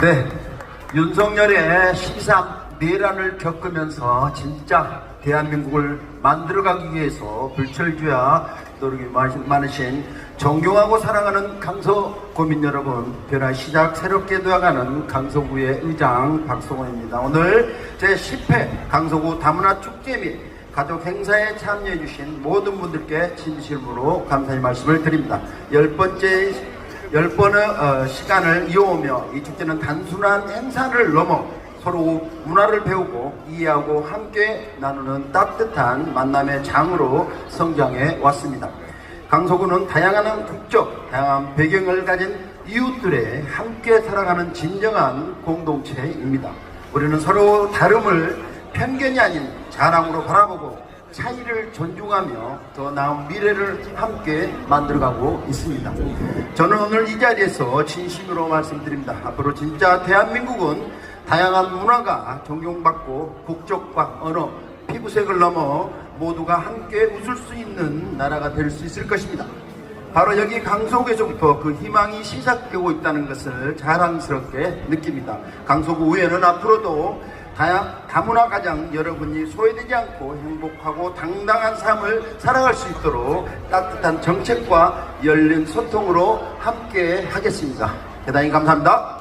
네, 윤석열의 13 내란을 겪으면서 진짜 대한민국을 만들어가기 위해서 불철주야 노력이 많으신- 존경하고 사랑하는 강서 고민 여러분, 변화 시작 새롭게 되어가는 강서구의 의장 박성호입니다. 오늘 제10회 강서구 다문화 축제 및 가족 행사에 참여해주신 모든 분들께 진심으로 감사의 말씀을 드립니다. 열 번째 열 번의 어, 시간을 이어오며 이 축제는 단순한 행사를 넘어 서로 문화를 배우고 이해하고 함께 나누는 따뜻한 만남의 장으로 성장해 왔습니다. 강서구는 다양한 국적, 다양한 배경을 가진 이웃들의 함께 살아가는 진정한 공동체입니다. 우리는 서로 다름을 편견이 아닌 자랑으로 바라보고 차이를 존중하며 더 나은 미래를 함께 만들어가고 있습니다. 저는 오늘 이 자리에서 진심으로 말씀드립니다. 앞으로 진짜 대한민국은 다양한 문화가 존경받고 국적과 언어, 피부색을 넘어 모두가 함께 웃을 수 있는 나라가 될 수 있을 것입니다. 바로 여기 강서구에서부터 그 희망이 시작되고 있다는 것을 자랑스럽게 느낍니다. 강서구 의회는 앞으로도 다양, 다문화 가장 여러분이 소외되지 않고 행복하고 당당한 삶을 살아갈 수 있도록 따뜻한 정책과 열린 소통으로 함께 하겠습니다. 대단히 감사합니다.